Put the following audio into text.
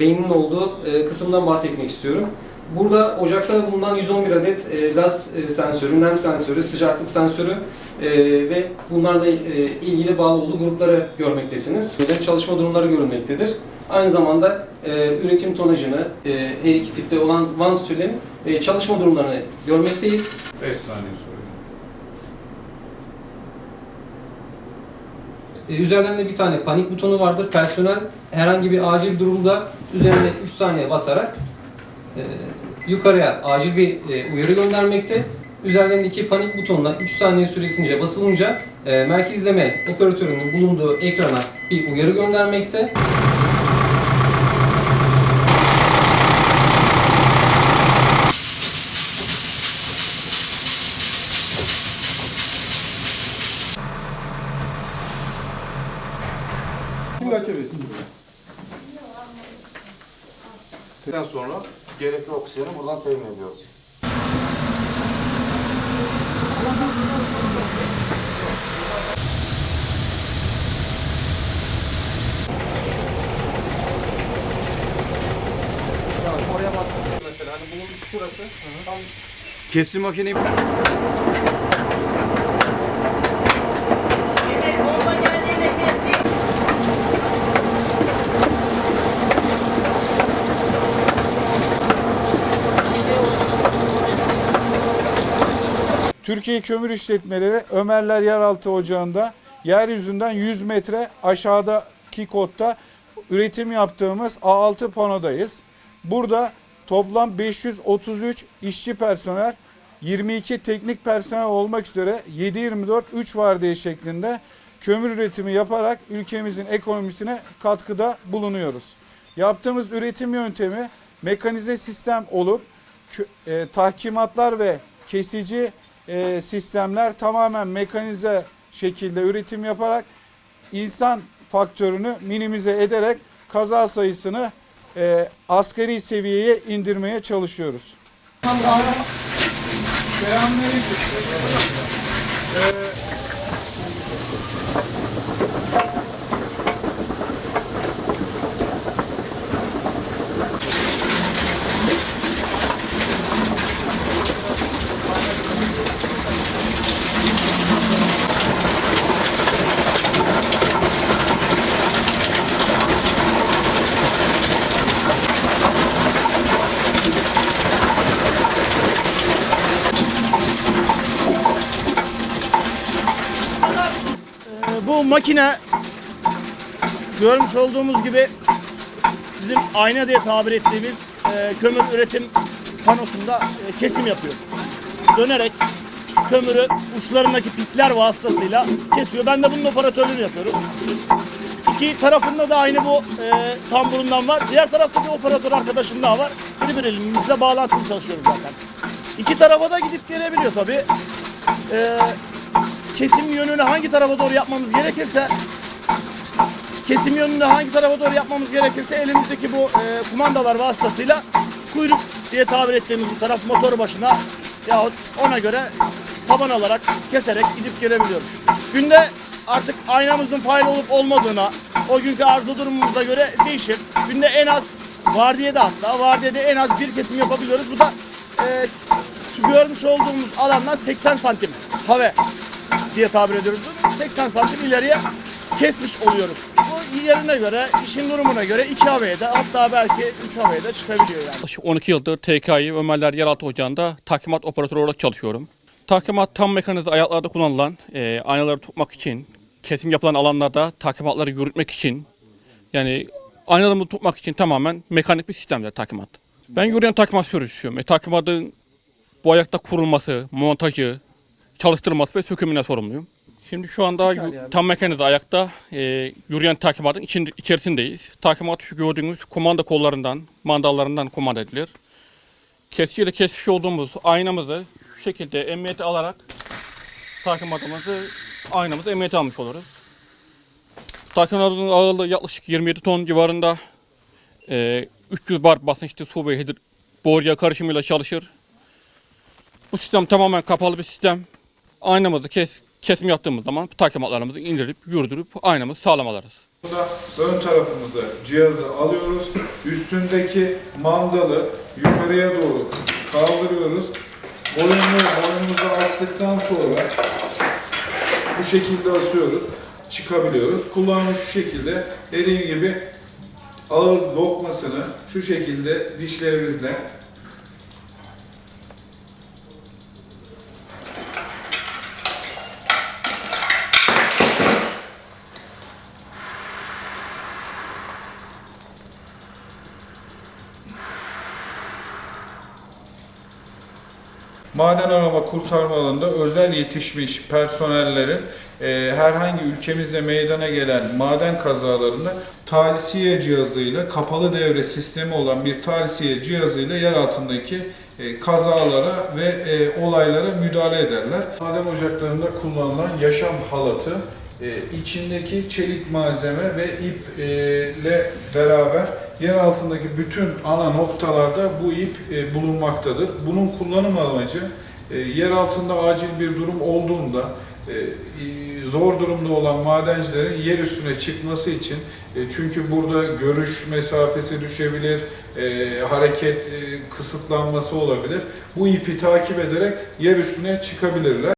beyninin olduğu e, kısımdan bahsetmek istiyorum. Burada ocakta bulunan 111 adet e, gaz e, sensörü, nem sensörü, sıcaklık sensörü ve bunlarla ilgili bağlı olduğu grupları görmektesiniz. Ve çalışma durumları görülmektedir. Aynı zamanda üretim tonajını, her iki tipte olan vantilatörlerin e, çalışma durumlarını görmekteyiz. 5 saniye sonra. E, Üzerlerinde bir tane panik butonu vardır. Personel herhangi bir acil durumda üzerine 3 saniye basarak e, yukarıya acil bir e, uyarı göndermekte. Üzerlerindeki panik butonuna 3 saniye süresince basılınca e, merkezleme operatörünün bulunduğu ekrana bir uyarı göndermekte. Şimdi açabilirsin. Daha sonra gerekli oksijeni buradan temin ediyoruz. Oraya baktığımız mesela hani bunun şurası tam Kesim makineyi Türkiye Kömür İşletmeleri Ömerler Yeraltı Ocağı'nda yeryüzünden 100 metre aşağıdaki kotta üretim yaptığımız A6 panodayız. Burada toplam 533 işçi personel, 22 teknik personel olmak üzere 7-24 3 vardiya şeklinde kömür üretimi yaparak ülkemizin ekonomisine katkıda bulunuyoruz. Yaptığımız üretim yöntemi mekanize sistem olup e, tahkimatlar ve kesici e, sistemler tamamen mekanize şekilde üretim yaparak insan faktörünü minimize ederek kaza sayısını e, asgari seviyeye indirmeye çalışıyoruz. Ee, makine görmüş olduğumuz gibi bizim ayna diye tabir ettiğimiz e, kömür üretim panosunda e, kesim yapıyor. Dönerek kömürü uçlarındaki pikler vasıtasıyla kesiyor. Ben de bunun operatörlüğünü yapıyorum. İki tarafında da aynı bu e, tamburundan var. Diğer tarafta bir operatör arkadaşım daha var. Birbirimizle bağlantılı çalışıyoruz zaten. İki tarafa da gidip gelebiliyor tabii. E, kesim yönünü hangi tarafa doğru yapmamız gerekirse kesim yönünü hangi tarafa doğru yapmamız gerekirse elimizdeki bu e, kumandalar vasıtasıyla kuyruk diye tabir ettiğimiz bu taraf motor başına yahut ona göre taban alarak keserek gidip gelebiliyoruz. Günde artık aynamızın fail olup olmadığına o günkü arıza durumumuza göre değişir. Günde en az vardiyada hatta vardiyada en az bir kesim yapabiliyoruz. Bu da e, şu görmüş olduğumuz alandan 80 santim hava diye tabir ediyoruz. Bunu 80 santim ileriye kesmiş oluyoruz. Bu yerine göre, işin durumuna göre iki havaya da hatta belki üç havaya da çıkabiliyor yani. Yaklaşık 12 yıldır TKİ Ömerler Yeraltı Ocağı'nda tahkimat operatörü olarak çalışıyorum. Tahkimat tam mekanize ayaklarda kullanılan e, aynaları tutmak için, kesim yapılan alanlarda tahkimatları yürütmek için, yani aynaları tutmak için tamamen mekanik bir sistemdir tahkimat. Ben yürüyen tahkimat sürücüsüyüm. E, tahkimatın bu ayakta kurulması, montajı, çalıştırılması ve sökümüne sorumluyum. Şimdi şu anda tam mekanize ayakta e, yürüyen tahkimatın için, içerisindeyiz. Tahkimat şu gördüğünüz kumanda kollarından, mandallarından kumanda edilir. Kesiyle kesmiş olduğumuz aynamızı şu şekilde emniyete alarak tahkimatımızı aynamızı emniyete almış oluruz. Tahkimatın ağırlığı yaklaşık 27 ton civarında e, 300 bar basınçlı su ve hidr- boruya karışımıyla çalışır. Bu sistem tamamen kapalı bir sistem. Aynamızı kes, kesim yaptığımız zaman takimatlarımızı indirip yürüdürüp aynamızı sağlam alırız. Burada ön tarafımıza cihazı alıyoruz. Üstündeki mandalı yukarıya doğru kaldırıyoruz. Boyunlu boynumuza astıktan sonra bu şekilde asıyoruz. Çıkabiliyoruz. Kullanımı şu şekilde. Dediğim gibi ağız lokmasını şu şekilde dişlerimizle Maden arama kurtarma alanında özel yetişmiş personellerin e, herhangi ülkemizde meydana gelen maden kazalarında talisiye cihazıyla kapalı devre sistemi olan bir talisiye cihazıyla yer altındaki e, kazalara ve e, olaylara müdahale ederler. Maden ocaklarında kullanılan yaşam halatı e, içindeki çelik malzeme ve ip ile beraber yer altındaki bütün ana noktalarda bu ip e, bulunmaktadır. Bunun kullanım amacı e, yer altında acil bir durum olduğunda e, zor durumda olan madencilerin yer üstüne çıkması için çünkü burada görüş mesafesi düşebilir, hareket kısıtlanması olabilir. Bu ipi takip ederek yer üstüne çıkabilirler.